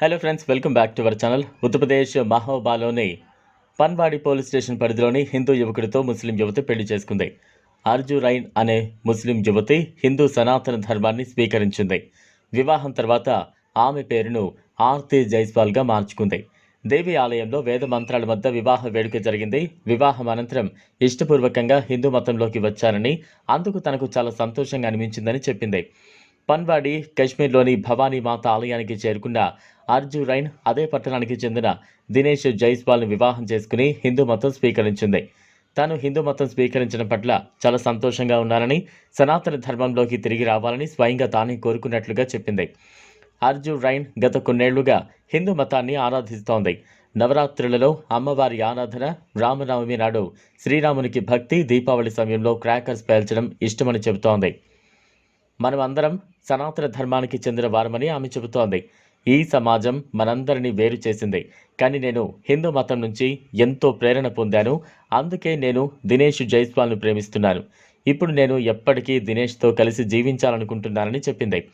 Hello friends welcome back to our channel Uttar Pradesh మహోబాలోని Panwari police station పరిధిలోని హిందూ యువకుడితో ముస్లిం యువతి పెళ్ళి చేసుకుంది. అర్జు రైన్ అనే ముస్లిం యువతి హిందూ సనాతన ధర్మాన్ని స్వీకరించింది. వివాహం తర్వాత ఆమె పేరును ఆర్తి జైస్వాల్గా మార్చుకుంది. దేవి ఆలయంలో వేద మంత్రాల మధ్య వివాహ వేడుక జరిగింది. వివాహం అనంతరం ఇష్టపూర్వకంగా హిందూ మతంలోకి వచ్చారని అందుకు తనకు చాలా సంతోషంగా అనిపించిందని చెప్పింది. పన్వాడి కశ్మీర్లోని భవానీ మాత ఆలయానికి చేరుకున్న అర్జు రైన్ అదే పట్టణానికి చెందిన దినేష్ జైస్వాల్ను వివాహం చేసుకుని హిందూ మతం స్వీకరించింది. తాను హిందూ మతం స్వీకరించడం పట్ల చాలా సంతోషంగా ఉన్నానని సనాతన ధర్మంలోకి తిరిగి రావాలని స్వయంగా తానే కోరుకున్నట్లుగా చెప్పింది. అర్జు రైన్ గత కొన్నేళ్ళుగా హిందూ మతాన్ని ఆరాధిస్తోంది. నవరాత్రులలో అమ్మవారి ఆరాధన రామనవమి నాడు శ్రీరామునికి భక్తి దీపావళి సమయంలో క్రాకర్స్ పేల్చడం ఇష్టమని చెబుతోంది. మనం అందరం సనాతన ధర్మానికి చెందిన వారమని ఆమె చెబుతోంది. ఈ సమాజం మనందరినీ వేరు చేసింది. కానీ నేను హిందూ మతం నుంచి ఎంతో ప్రేరణ పొందాను. అందుకే నేను దినేష్ జైస్వాల్ను ప్రేమిస్తున్నాను. ఇప్పుడు నేను ఎప్పటికీ దినేష్తో కలిసి జీవించాలనుకుంటున్నానని చెప్పింది.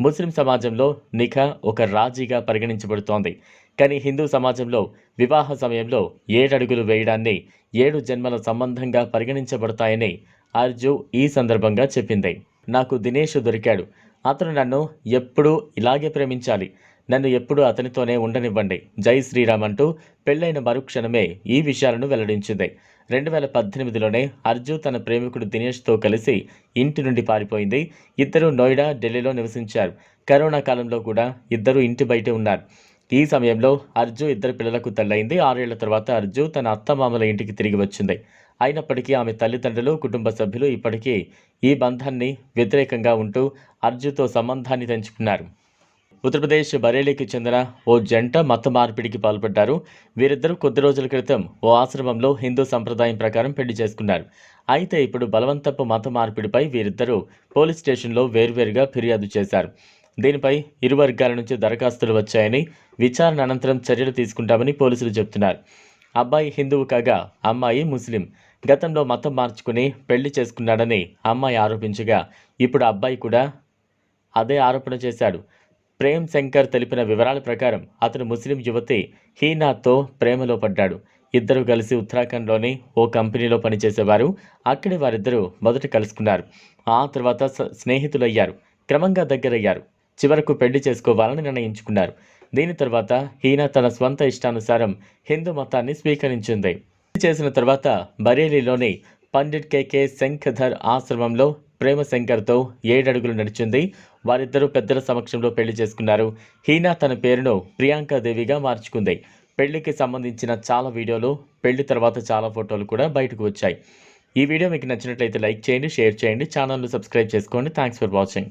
ముస్లిం సమాజంలో నిఖా ఒక రాజీగా పరిగణించబడుతోంది. కానీ హిందూ సమాజంలో వివాహ సమయంలో ఏడడుగులు వేయడాన్ని ఏడు జన్మల సంబంధంగా పరిగణించబడతాయని అర్జు ఈ సందర్భంగా చెప్పింది. నాకు దినేష్ దొరికాడు. అతను నన్ను ఎప్పుడూ ఇలాగే ప్రేమించాలి. నన్ను ఎప్పుడూ అతనితోనే ఉండనివ్వండి. జై శ్రీరామ్ అంటూ పెళ్ళైన మరుక్షణమే ఈ విషయాలను వెల్లడించింది. రెండు వేల పద్దెనిమిదిలోనే అర్జు తన ప్రేమికుడు దినేష్తో కలిసి ఇంటి నుండి పారిపోయింది. ఇద్దరు నోయిడా ఢిల్లీలో నివసించారు. కరోనా కాలంలో కూడా ఇద్దరు ఇంటి బయటే ఉన్నారు. ఈ సమయంలో అర్జు ఇద్దరు పిల్లలకు తల్లైంది. ఆరేళ్ళ తర్వాత అర్జు తన అత్తమామల ఇంటికి తిరిగి వచ్చింది. అయినప్పటికీ ఆమె తల్లిదండ్రులు కుటుంబ సభ్యులు ఇప్పటికీ ఈ బంధాన్ని వ్యతిరేకంగా ఉంటూ అర్జుతో సంబంధాన్ని తెంచుకున్నారు. ఉత్తరప్రదేశ్ బరేలీకి చెందిన ఓ జంట మత మార్పిడికి పాల్పడ్డారు. వీరిద్దరూ కొద్ది రోజుల క్రితం ఓ ఆశ్రమంలో హిందూ సంప్రదాయం ప్రకారం పెళ్ళి చేసుకున్నారు. అయితే ఇప్పుడు బలవంతపు మత మార్పిడిపై వీరిద్దరూ పోలీస్ స్టేషన్లో వేర్వేరుగా ఫిర్యాదు చేశారు. దీనిపై ఇరు వర్గాల నుంచి దరఖాస్తులు వచ్చాయని విచారణ అనంతరం చర్యలు తీసుకుంటామని పోలీసులు చెబుతున్నారు. అబ్బాయి హిందువు కాగా అమ్మాయి ముస్లిం. గతంలో మతం మార్చుకుని పెళ్ళి చేసుకున్నాడని అమ్మాయి ఆరోపించగా ఇప్పుడు అబ్బాయి కూడా అదే ఆరోపణ చేశాడు. ప్రేమ్ శంకర్ తెలిపిన వివరాల ప్రకారం అతను ముస్లిం యువతి హీనాతో ప్రేమలో పడ్డాడు. ఇద్దరు కలిసి ఉత్తరాఖండ్లోని ఓ కంపెనీలో పనిచేసేవారు. అక్కడే వారిద్దరూ మొదట కలుసుకున్నారు. ఆ తర్వాత స్నేహితులయ్యారు. క్రమంగా దగ్గరయ్యారు. చివరకు పెళ్ళి చేసుకోవాలని నిర్ణయించుకున్నారు. దీని తర్వాత హీనా తన స్వంత ఇష్టానుసారం హిందూ మతాన్ని స్వీకరించింది. పెళ్ళి చేసిన తర్వాత బరేలీలోని పండిట్ కేకే శంఖధర్ ఆశ్రమంలో ప్రేమ శంకర్తో ఏడడుగులు నడిచింది. వారిద్దరూ పెద్దల సమక్షంలో పెళ్ళి చేసుకున్నారు. హీనా తన పేరును ప్రియాంక దేవిగా మార్చుకుంది. పెళ్ళికి సంబంధించిన చాలా వీడియోలు పెళ్ళి తర్వాత చాలా ఫోటోలు కూడా బయటకు వచ్చాయి. ఈ వీడియో మీకు నచ్చినట్లయితే లైక్ చేయండి షేర్ చేయండి ఛానల్ను సబ్స్క్రైబ్ చేసుకోండి. Thanks for watching.